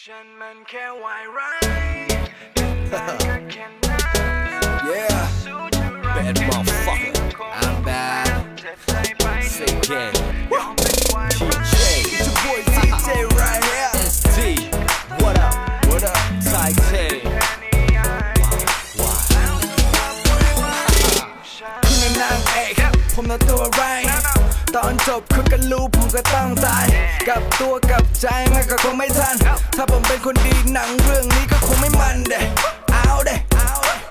ฉันมันแค่วายร้ายเป็นได้ก็แค่นั้น Yeah, สู้จะรัก bad แค่ไหน motherfucker. ก็คง I'm bad. เจ็บใจไปทุกครั้ง Say again. ยอมเป็นวายร้าย TJ, it's your boy TJ right here. ST, what up? What up? Ty K. แค่นี้ไอ้ Why? ฉันคุณนางเอกผมน่ะตัวไราย ตอนจบคือกันรู้ผมก็ต้องตายกับตัวกับใจมันก็คงไม่ทัน ถ้าผมเป็นคนดีหนังเรื่องนี้ก็คงไม่มันเด้เอาเด้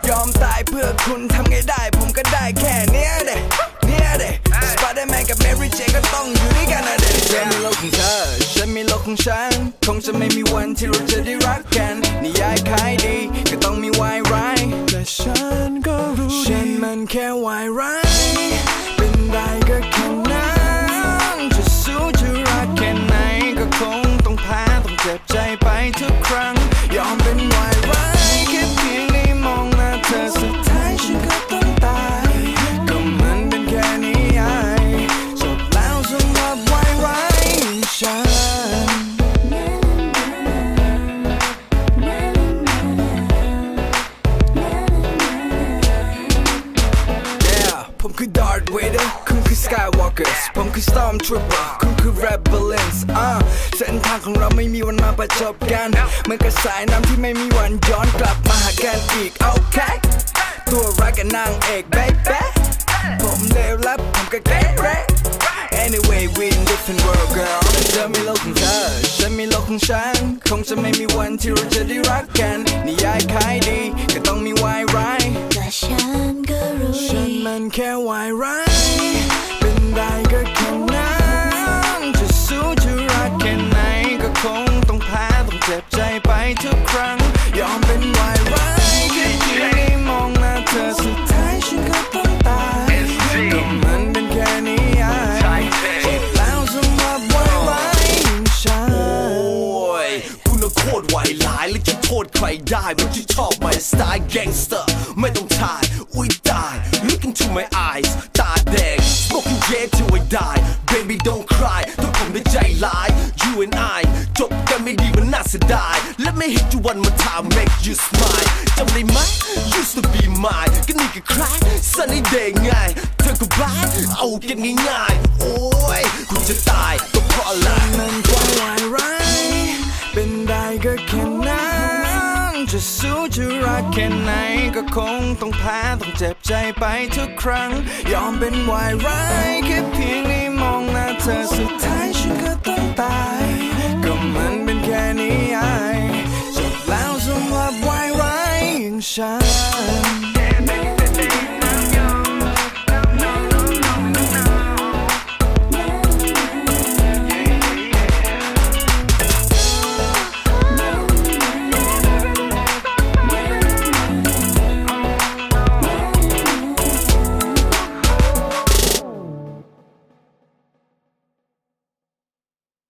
ยอมตายเพื่อคุณทำไงได้ ผมก็ได้แค่เนี้ยเด้เนี่ยเด้สไปเดอร์แมนกับแมรี่เจก็ต้องอยู่ด้วยกันนะเด้ฉันมีโลกของเธอฉันมีโลกของฉัน คงจะไม่มีวันที่เราจะได้รักกันนิยายขายดีก็ต้องมีวายร้ายแต่ฉันก็รู้ดีฉันมันแค่วายร้าย คุณคือ Skywalker ผมคือ Stormtrooper คุณคือ Rebellions อ่าเส้นทางของเราไม่มีวันมาประจบกันเหมือนกับสายน้ำที่ไม่มีวันย้อนกลับมาหากันอีก โอเค ตัวรักกับนางเอก baby ผมเลวและผมก็เกเร Anyway we in different world girl เธอมีโลกของเธอฉันมีโลกของฉัน คงจะไม่มีวันที่เราจะได้รักกัน นิยายขายดีก็ต้องมีวายร้ายและฉันก็รู้ฉันดีมันแค่วายร้าย ทุกครั้ง ยอมเป็นวายร้ายแค่เพียงได้มองหน้าเธอสุดท้ายฉันก็ต้องตายก็มันเป็นแค่นิยายจบแล้วสำหรับวายร้ายอย่างฉันโอ้ยกูน่ะโคตรไหวหลายแล้วจะโทษใครได้มันที่ชอบ my style gangster ไม่ต้องทาย อุ้ยตาย look into my eyes ตาแดง smoking jet till I die baby don't น่าเสียดาย let me hit you one more time make you smile จำได้ไหม used to be mine ก็นี่ก็คล้าย sunny day ไงเธอก็บ้าเอากันง่ายๆ โอ้ยกูจะตายก็เพราะอะไรมันก็วายร้ายเป็นได้ก็แค่นั้นจะสู้จะรักแค่ไหนก็คงต้องแพ้ต้องเจ็บใจไปทุกครั้ง ยอมเป็นวายร้ายแค่เพียงได้มองหน้าเธอสุดท้าย 山。